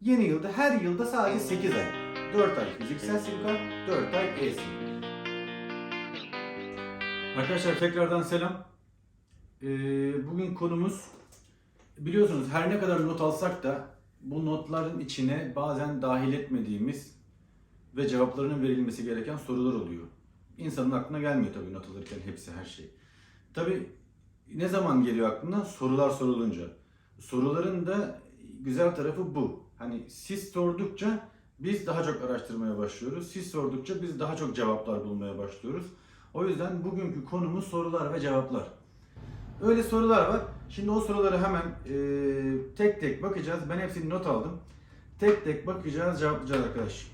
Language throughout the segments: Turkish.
Yeni yılda her yılda sadece 8 ay. 4 ay fiziksel sim kart, 4 ay e-sim. Arkadaşlar tekrardan selam. Ee, bugün konumuz biliyorsunuz her ne kadar not alsak da bu notların içine bazen dahil etmediğimiz ve cevaplarının verilmesi gereken sorular oluyor. İnsanın aklına gelmiyor tabii not alırken hepsi her şey. Tabii ne zaman geliyor aklına? Sorular sorulunca. Soruların da güzel tarafı bu. Hani siz sordukça biz daha çok araştırmaya başlıyoruz. Siz sordukça biz daha çok cevaplar bulmaya başlıyoruz. O yüzden bugünkü konumuz sorular ve cevaplar. Öyle sorular var. Şimdi o soruları hemen eee, tek tek bakacağız. Ben hepsini not aldım. Tek tek bakacağız, cevaplayacağız arkadaş.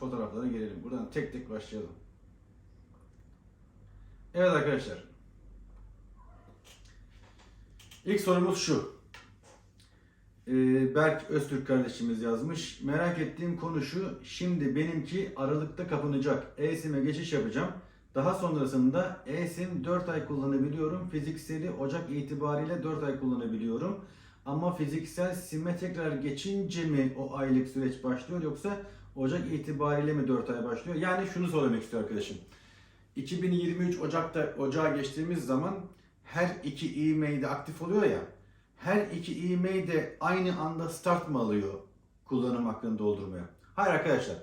Fotoğraflara gelelim. Buradan tek tek başlayalım. Evet arkadaşlar. İlk sorumuz şu. Ee, Berk Öztürk kardeşimiz yazmış. Merak ettiğim konu şu. Şimdi benimki Aralık'ta kapanacak. E-SIM'e geçiş yapacağım. Daha sonrasında e-SIM 4 ay kullanabiliyorum. Fizikseli Ocak itibariyle 4 ay kullanabiliyorum. Ama fiziksel SIM'e tekrar geçince mi o aylık süreç başlıyor yoksa Ocak itibariyle mi 4 ay başlıyor? Yani şunu söylemek istiyor arkadaşım. 2023 Ocak'ta Ocağa geçtiğimiz zaman her iki e-mail de aktif oluyor ya. Her iki e-mail de aynı anda start mı alıyor kullanım hakkını doldurmaya? Hayır arkadaşlar.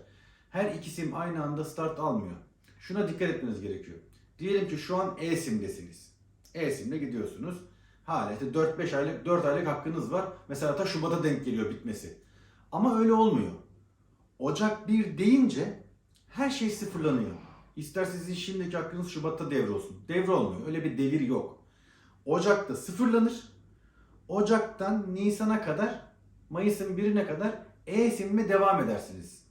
Her iki sim aynı anda start almıyor. Şuna dikkat etmeniz gerekiyor. Diyelim ki şu an e-sim'desiniz. E-sim'de gidiyorsunuz. Hala işte 4-5 aylık, 4 aylık hakkınız var. Mesela ta Şubat'a denk geliyor bitmesi. Ama öyle olmuyor. Ocak 1 deyince her şey sıfırlanıyor. İster sizin şimdiki hakkınız Şubat'ta devrolsun. Devrolmuyor. Öyle bir devir yok. Ocak'ta sıfırlanır. Ocak'tan Nisan'a kadar, Mayıs'ın 1'ine kadar e-sim'e devam edersiniz.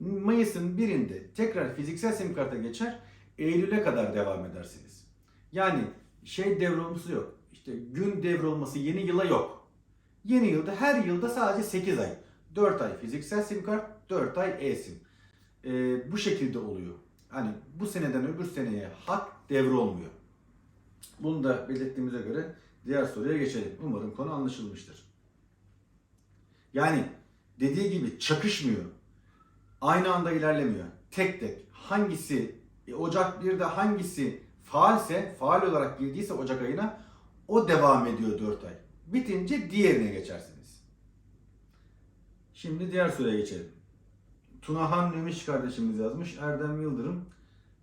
Mayıs'ın 1'inde tekrar fiziksel sim karta geçer, Eylül'e kadar devam edersiniz. Yani şey devrolması yok. İşte gün devrolması yeni yıla yok. Yeni yılda her yılda sadece 8 ay. 4 ay fiziksel sim kart, 4 ay e-sim. Ee, bu şekilde oluyor. Hani bu seneden öbür seneye hak devrolmuyor. Bunu da belirttiğimize göre diğer soruya geçelim. Umarım konu anlaşılmıştır. Yani dediği gibi çakışmıyor. Aynı anda ilerlemiyor. Tek tek hangisi e, Ocak 1'de hangisi faalse, faal olarak girdiyse Ocak ayına o devam ediyor 4 ay. Bitince diğerine geçersiniz. Şimdi diğer soruya geçelim. Tunahan Nömiş kardeşimiz yazmış. Erdem Yıldırım.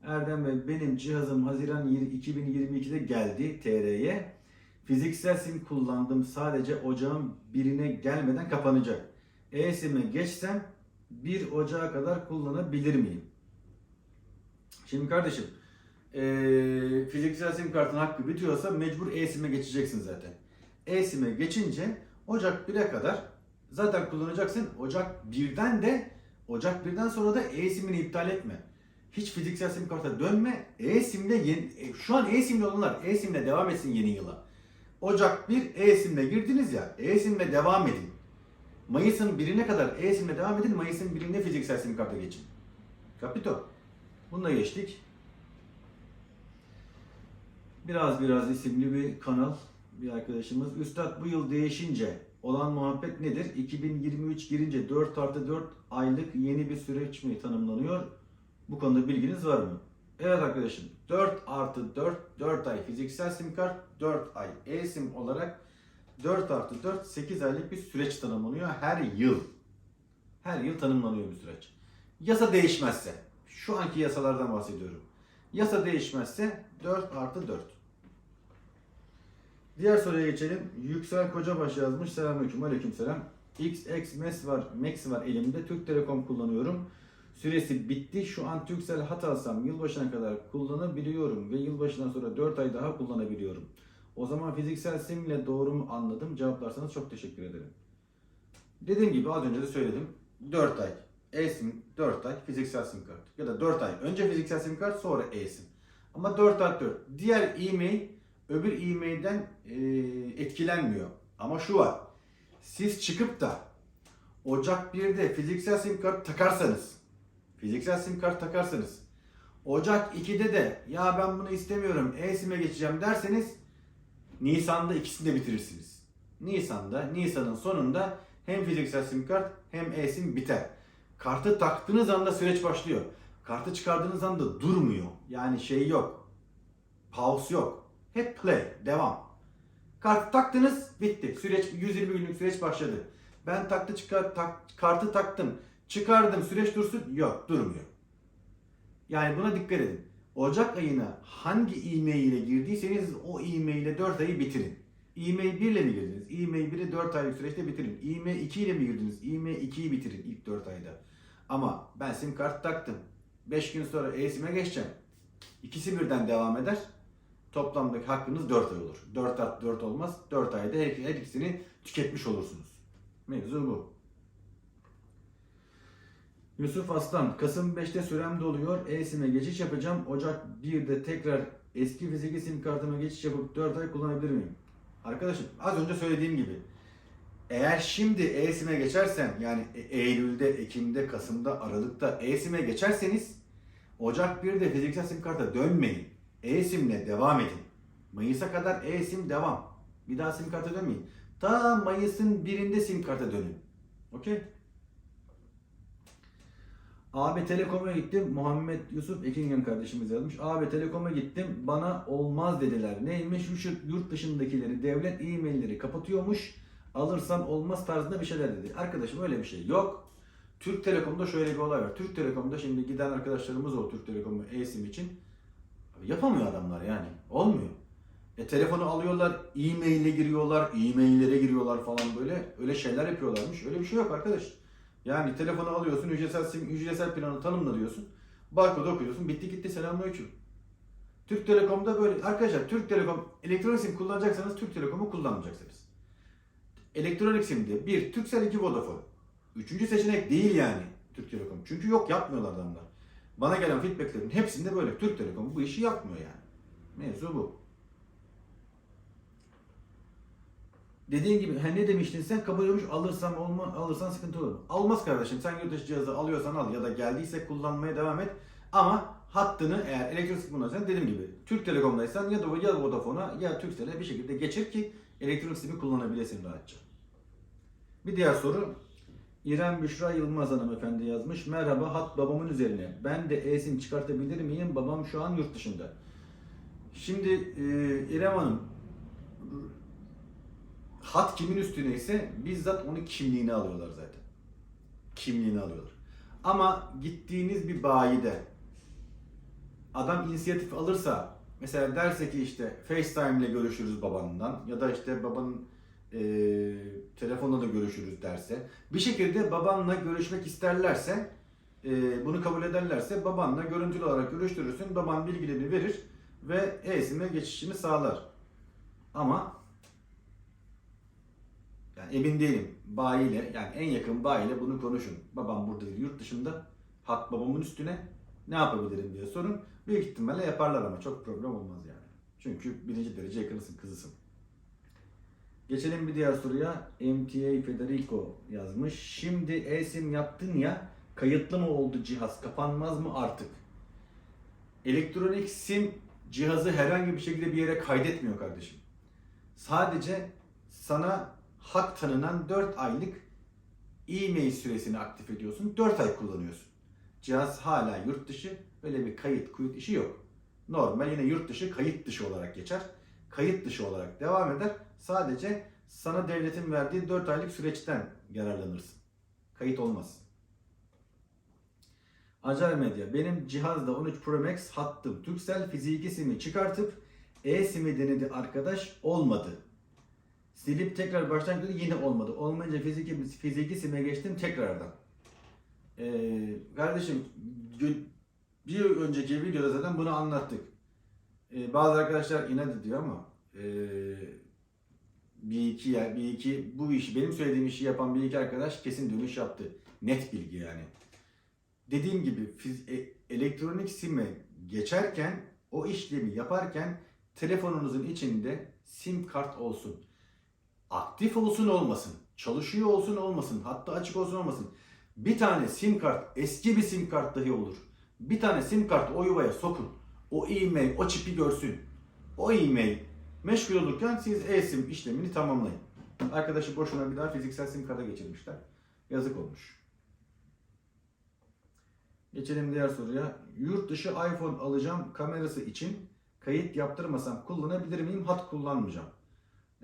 Erdem Bey benim cihazım Haziran 2022'de geldi TR'ye. Fiziksel sim kullandım sadece ocağın birine gelmeden kapanacak. E-sim'e geçsem 1 Ocağı kadar kullanabilir miyim? Şimdi kardeşim eee, fiziksel sim kartın hakkı bitiyorsa mecbur e-sim'e geçeceksin zaten. E-sim'e geçince Ocak 1'e kadar zaten kullanacaksın. Ocak 1'den de Ocak 1'den sonra da e-sim'ini iptal etme. Hiç fiziksel sim karta dönme. E-sim'de yeni, e, şu an e-sim'de olanlar e-sim'le devam etsin yeni yıla. Ocak 1 e-sim'le girdiniz ya e-sim'le devam edin. Mayıs'ın 1'ine kadar e-sim'le devam edin. Mayıs'ın 1'inde fiziksel sim karta geçin. Kapito. Bunu da geçtik. Biraz Biraz isimli bir kanal bir arkadaşımız. Üstad bu yıl değişince olan muhabbet nedir? 2023 girince 4 artı 4 aylık yeni bir süreç mi tanımlanıyor? Bu konuda bilginiz var mı? Evet arkadaşım 4 artı 4 4 ay fiziksel sim kart 4 ay e-sim olarak 4 artı 4 8 aylık bir süreç tanımlanıyor her yıl. Her yıl tanımlanıyor bir süreç. Yasa değişmezse şu anki yasalardan bahsediyorum. Yasa değişmezse 4 artı 4. Diğer soruya geçelim. Yüksel Kocabaş yazmış. Selamünaleyküm. Aleykümselam. XX Max var, Max var elimde. Türk Telekom kullanıyorum. Süresi bitti. Şu an Turkcell hat alsam yılbaşına kadar kullanabiliyorum ve yılbaşından sonra 4 ay daha kullanabiliyorum. O zaman fiziksel simle doğru mu anladım? Cevaplarsanız çok teşekkür ederim. Dediğim gibi az önce de söyledim. 4 ay e-sim, 4 ay fiziksel sim kart. Ya da 4 ay önce fiziksel sim kart sonra e-sim. Ama 4 artı 4. Diğer e-mail öbür e-mailden e, etkilenmiyor. Ama şu var. Siz çıkıp da Ocak 1'de fiziksel sim kart takarsanız, fiziksel sim kart takarsanız, Ocak 2'de de ya ben bunu istemiyorum e-sim'e geçeceğim derseniz Nisan'da ikisini de bitirirsiniz. Nisan'da, Nisan'ın sonunda hem fiziksel sim kart hem e-sim biter. Kartı taktığınız anda süreç başlıyor. Kartı çıkardığınız anda durmuyor. Yani şey yok. Pause yok. Hep play, devam. Kartı taktınız, bitti. Süreç 120 günlük süreç başladı. Ben taktı çıkar tak, kartı taktım, çıkardım, süreç dursun. Yok, durmuyor. Yani buna dikkat edin. Ocak ayına hangi e-mail ile girdiyseniz o e-mail ile 4 ayı bitirin. E-mail 1 ile mi girdiniz? E-mail 1'i 4 aylık süreçte bitirin. E-mail 2 ile mi girdiniz? E-mail 2'yi bitirin ilk 4 ayda. Ama ben sim kart taktım. 5 gün sonra e-sim'e geçeceğim. İkisi birden devam eder. Toplamdaki hakkınız 4 ay olur. 4 at 4 olmaz. 4 ayda her, her ikisini tüketmiş olursunuz. Mevzu bu. Yusuf Aslan, Kasım 5'te sürem doluyor. E-SIM'e geçiş yapacağım. Ocak 1'de tekrar eski fiziki sim kartıma geçiş yapıp 4 ay kullanabilir miyim? Arkadaşım az önce söylediğim gibi eğer şimdi e-SIM'e geçersem yani E- Eylül'de, Ekim'de, Kasım'da, Aralık'ta e-SIM'e geçerseniz Ocak 1'de fiziksel sim karta dönmeyin. E-SIM'le devam edin. Mayıs'a kadar e-SIM devam. Bir daha sim karta dönmeyin. Ta Mayıs'ın birinde sim karta dönün. Okey? Abi Telekom'a gittim. Muhammed Yusuf Ekingen kardeşimiz yazmış. Abi Telekom'a gittim. Bana olmaz dediler. Neymiş? Şu yurt dışındakileri devlet e-mailleri kapatıyormuş. Alırsan olmaz tarzında bir şeyler dedi. Arkadaşım öyle bir şey yok. Türk Telekom'da şöyle bir olay var. Türk Telekom'da şimdi giden arkadaşlarımız o Türk Telekom'u e-sim için. Yapamıyor adamlar yani. Olmuyor. E telefonu alıyorlar, e-mail'e giriyorlar, e-maillere giriyorlar falan böyle. Öyle şeyler yapıyorlarmış. Öyle bir şey yok arkadaş. Yani telefonu alıyorsun, ücretsel sim, ücretsel planı tanımla diyorsun. Barkodu okuyorsun, bitti gitti selamünaleyküm. Türk Telekom'da böyle arkadaşlar Türk Telekom elektronik sim kullanacaksanız Türk Telekom'u kullanmayacaksınız. Elektronik simde bir Turkcell iki Vodafone. Üçüncü seçenek değil yani Türk Telekom. Çünkü yok yapmıyorlar adamlar. Bana gelen feedbacklerin hepsinde böyle. Türk Telekom bu işi yapmıyor yani. Mevzu bu. Dediğin gibi ha ne demiştin sen kabul olmuş alırsam olma alırsan sıkıntı olur. Almaz kardeşim sen yurt dışı cihazı alıyorsan al ya da geldiyse kullanmaya devam et. Ama hattını eğer elektrik kullanırsan dediğim gibi Türk Telekom'daysan ya da ya Vodafone'a ya Turkcell'e bir şekilde geçir ki elektronik simi kullanabilesin rahatça. Bir diğer soru İrem Büşra Yılmaz hanımefendi yazmış. Merhaba hat babamın üzerine. Ben de e-sim çıkartabilir miyim? Babam şu an yurt dışında. Şimdi e, İrem Hanım hat kimin üstüne ise bizzat onun kimliğini alıyorlar zaten. Kimliğini alıyorlar. Ama gittiğiniz bir bayide adam inisiyatif alırsa mesela derse ki işte FaceTime ile görüşürüz babandan ya da işte babanın e, telefonla da görüşürüz derse bir şekilde babanla görüşmek isterlerse e, bunu kabul ederlerse babanla görüntülü olarak görüştürürsün baban bilgilerini verir ve e-sim'e geçişini sağlar. Ama yani emin değilim. Bayiyle yani en yakın bayiyle bunu konuşun. Babam burada değil yurt dışında. Hat babamın üstüne ne yapabilirim diye sorun. Büyük ihtimalle yaparlar ama çok problem olmaz yani. Çünkü birinci derece yakınısın kızısın. Geçelim bir diğer soruya. MTA Federico yazmış. Şimdi e-sim yaptın ya kayıtlı mı oldu cihaz? Kapanmaz mı artık? Elektronik sim cihazı herhangi bir şekilde bir yere kaydetmiyor kardeşim. Sadece sana hak tanınan 4 aylık e-mail süresini aktif ediyorsun. 4 ay kullanıyorsun. Cihaz hala yurt dışı. Böyle bir kayıt kuyut işi yok. Normal yine yurt dışı kayıt dışı olarak geçer. Kayıt dışı olarak devam eder. Sadece sana devletin verdiği 4 aylık süreçten yararlanırsın. Kayıt olmaz. Acar Medya. Benim cihazda 13 Pro Max hattım. Turkcell fiziki simi çıkartıp e-simi denedi arkadaş olmadı. Silip tekrar baştan girdi yine olmadı. Olmayınca fiziki, fiziki sime geçtim tekrardan. Ee, kardeşim bir önceki videoda zaten bunu anlattık. Ee, bazı arkadaşlar inat ediyor ama ee, bir iki ya bir iki bu işi benim söylediğim işi yapan bir iki arkadaş kesin dönüş yaptı. Net bilgi yani. Dediğim gibi fiz- e- elektronik sime geçerken o işlemi yaparken telefonunuzun içinde sim kart olsun aktif olsun olmasın, çalışıyor olsun olmasın, hatta açık olsun olmasın. Bir tane sim kart, eski bir sim kart dahi olur. Bir tane sim kart o yuvaya sokun. O e-mail, o çipi görsün. O e-mail meşgul olurken siz e-sim işlemini tamamlayın. Arkadaşı boşuna bir daha fiziksel sim karta geçirmişler. Yazık olmuş. Geçelim diğer soruya. Yurt dışı iPhone alacağım kamerası için kayıt yaptırmasam kullanabilir miyim? Hat kullanmayacağım.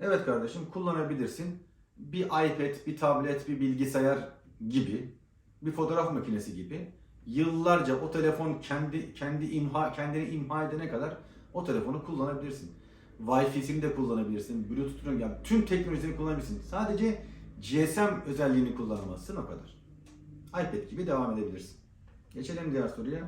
Evet kardeşim kullanabilirsin. Bir iPad, bir tablet, bir bilgisayar gibi, bir fotoğraf makinesi gibi yıllarca o telefon kendi kendi imha kendini imha edene kadar o telefonu kullanabilirsin. Wi-Fi'sini de kullanabilirsin. Bluetooth'unu yani tüm teknolojileri kullanabilirsin. Sadece GSM özelliğini kullanamazsın o kadar. iPad gibi devam edebilirsin. Geçelim diğer soruya.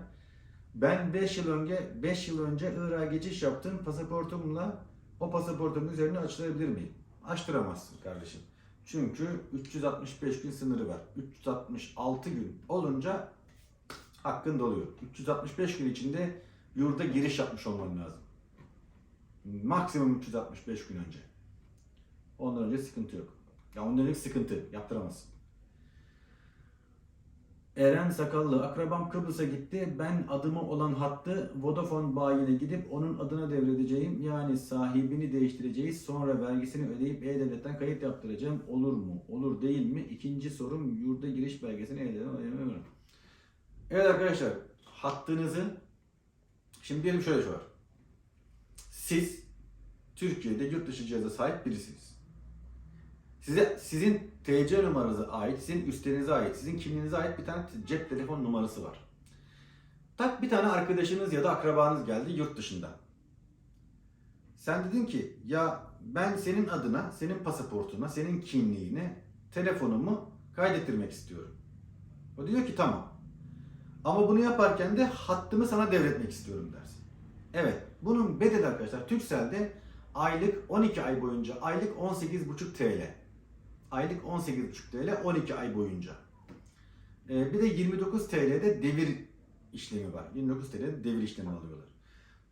Ben 5 yıl önce 5 yıl önce Irak'a geçiş yaptım. Pasaportumla o pasaportumun üzerine açılabilir miyim? Açtıramazsın kardeşim. Çünkü 365 gün sınırı var. 366 gün olunca hakkın doluyor. 365 gün içinde yurda giriş yapmış olman lazım. Maksimum 365 gün önce. Ondan önce sıkıntı yok. Ya ondan önce sıkıntı. Yaptıramazsın. Eren Sakallı, akrabam Kıbrıs'a gitti. Ben adımı olan hattı Vodafone bayine gidip onun adına devredeceğim. Yani sahibini değiştireceğiz. Sonra vergisini ödeyip E-Devlet'ten kayıt yaptıracağım. Olur mu? Olur değil mi? İkinci sorum yurda giriş belgesini E-Devlet'ten ödeyemem. Evet arkadaşlar, hattınızı şimdi diyelim şöyle şey var. Siz Türkiye'de yurt dışı cihaza sahip birisiniz. Size sizin TC numaranıza ait, sizin üstlerinize ait, sizin kimliğinize ait bir tane cep telefon numarası var. Tak bir tane arkadaşınız ya da akrabanız geldi yurt dışından. Sen dedin ki ya ben senin adına, senin pasaportuna, senin kimliğine telefonumu kaydettirmek istiyorum. O diyor ki tamam. Ama bunu yaparken de hattımı sana devretmek istiyorum dersin. Evet, bunun bedeli arkadaşlar Turkcell'de aylık 12 ay boyunca aylık 18,5 TL. Aylık 18,5 TL 12 ay boyunca. Ee, bir de 29 TL'de devir işlemi var. 29 TL'de devir işlemi alıyorlar.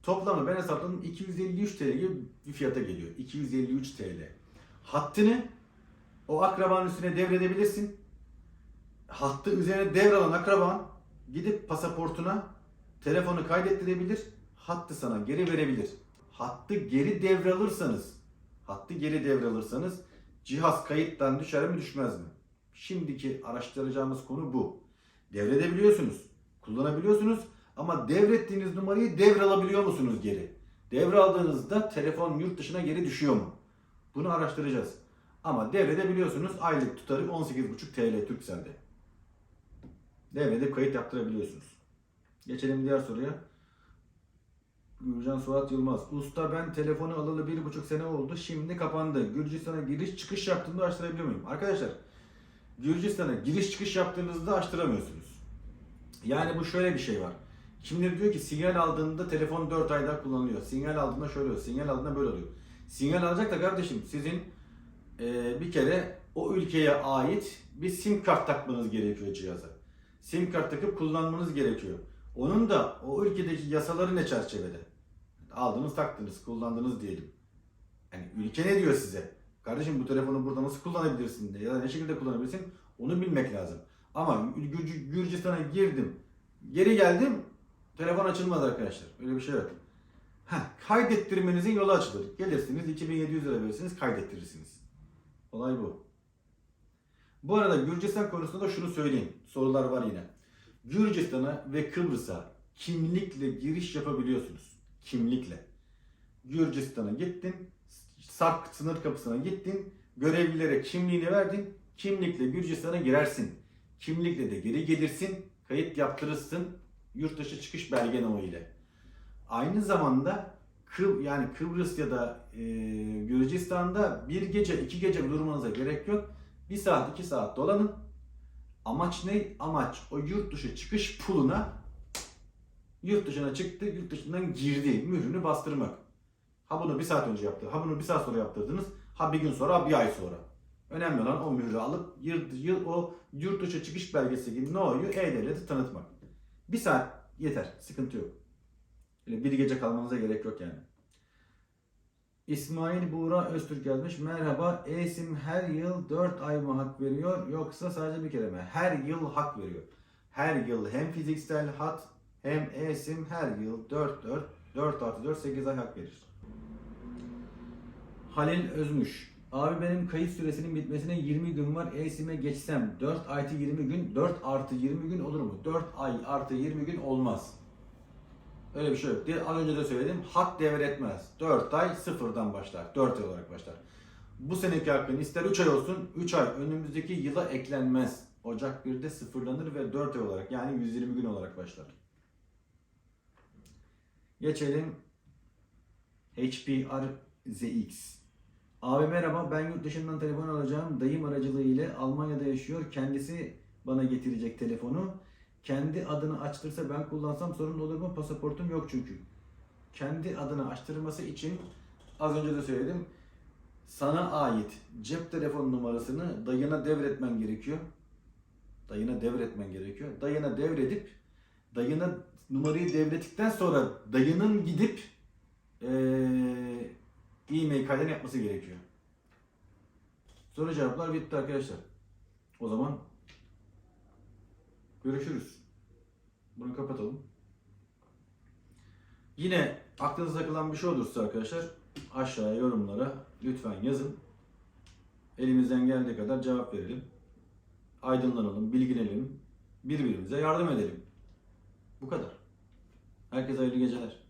Toplamı ben hesapladım 253 TL gibi bir fiyata geliyor. 253 TL. Hattını o akrabanın üstüne devredebilirsin. Hattı üzerine devralan akraban gidip pasaportuna telefonu kaydettirebilir. Hattı sana geri verebilir. Hattı geri devralırsanız, hattı geri devralırsanız cihaz kayıttan düşer mi düşmez mi? Şimdiki araştıracağımız konu bu. Devredebiliyorsunuz, kullanabiliyorsunuz ama devrettiğiniz numarayı devralabiliyor musunuz geri? Devraldığınızda telefon yurt dışına geri düşüyor mu? Bunu araştıracağız. Ama devredebiliyorsunuz. Aylık tutarı 18,5 TL Turkcell'de. Devredip kayıt yaptırabiliyorsunuz. Geçelim diğer soruya. Gürcan Suat Yılmaz. Usta ben telefonu alalı bir buçuk sene oldu. Şimdi kapandı. Gürcistan'a giriş çıkış yaptığımda açtırabiliyor muyum? Arkadaşlar Gürcistan'a giriş çıkış yaptığınızda açtıramıyorsunuz. Yani bu şöyle bir şey var. Kimleri diyor ki sinyal aldığında telefon 4 ayda kullanılıyor. Sinyal aldığında şöyle oluyor. Sinyal aldığında böyle oluyor. Sinyal alacak da kardeşim sizin e, bir kere o ülkeye ait bir sim kart takmanız gerekiyor cihaza. Sim kart takıp kullanmanız gerekiyor. Onun da o ülkedeki yasaları ne çerçevede? Aldınız, taktınız, kullandınız diyelim. Yani ülke ne diyor size? Kardeşim bu telefonu burada nasıl kullanabilirsin de ya da ne şekilde kullanabilirsin onu bilmek lazım. Ama Gürc- Gürcistan'a girdim, geri geldim, telefon açılmaz arkadaşlar. Öyle bir şey yok. Heh, kaydettirmenizin yolu açılır. Gelirsiniz 2700 lira verirsiniz kaydettirirsiniz. Olay bu. Bu arada Gürcistan konusunda da şunu söyleyeyim. Sorular var yine. Gürcistan'a ve Kıbrıs'a kimlikle giriş yapabiliyorsunuz. Kimlikle. Gürcistan'a gittin, Sarp sınır kapısına gittin, görevlilere kimliğini verdin, kimlikle Gürcistan'a girersin. Kimlikle de geri gelirsin, kayıt yaptırırsın, yurt dışı çıkış belgen o ile. Aynı zamanda Kıb yani Kıbrıs ya da e, Gürcistan'da bir gece, iki gece durmanıza gerek yok. Bir saat, iki saat dolanın. Amaç ne? Amaç o yurt dışı çıkış puluna yurt dışına çıktı, yurt dışından girdi. Mührünü bastırmak. Ha bunu bir saat önce yaptı, ha bunu bir saat sonra yaptırdınız, ha bir gün sonra, ha bir ay sonra. Önemli olan o mührü alıp yurt, yıl, o yurt dışı çıkış belgesi gibi NO'yu E-Devlet'i tanıtmak. Bir saat yeter, sıkıntı yok. Öyle bir gece kalmanıza gerek yok yani. İsmail Buğra Öztürk yazmış. Merhaba. E-Sim her yıl 4 ay mı hak veriyor yoksa sadece bir kere mi? Her yıl hak veriyor. Her yıl hem fiziksel hat hem E-Sim her yıl 4 4 4 artı 4 8 ay hak verir. Halil Özmüş. Abi benim kayıt süresinin bitmesine 20 gün var. E-SIM'e geçsem 4 artı 20 gün, 4 artı 20 gün olur mu? 4 ay artı 20 gün olmaz. Öyle bir şey yok. Az önce de söyledim. Hak devretmez. 4 ay sıfırdan başlar. 4 ay olarak başlar. Bu seneki hakkın ister 3 ay olsun, 3 ay önümüzdeki yıla eklenmez. Ocak 1'de sıfırlanır ve 4 ay olarak yani 120 gün olarak başlar. Geçelim HPR ZX. Abi merhaba ben yurt dışından telefon alacağım. Dayım aracılığı ile Almanya'da yaşıyor. Kendisi bana getirecek telefonu. Kendi adını açtırsa ben kullansam sorun olur mu? Pasaportum yok çünkü. Kendi adını açtırması için az önce de söyledim. Sana ait cep telefon numarasını dayına devretmen gerekiyor. Dayına devretmen gerekiyor. Dayına devredip dayına numarayı devrettikten sonra dayının gidip e-mail kaydını yapması gerekiyor. Soru cevaplar bitti arkadaşlar. O zaman görüşürüz. Bunu kapatalım. Yine aklınıza takılan bir şey olursa arkadaşlar aşağıya yorumlara lütfen yazın. Elimizden geldiği kadar cevap verelim. Aydınlanalım, bilgilenelim. Birbirimize yardım edelim. Bu kadar. Herkese hayırlı geceler.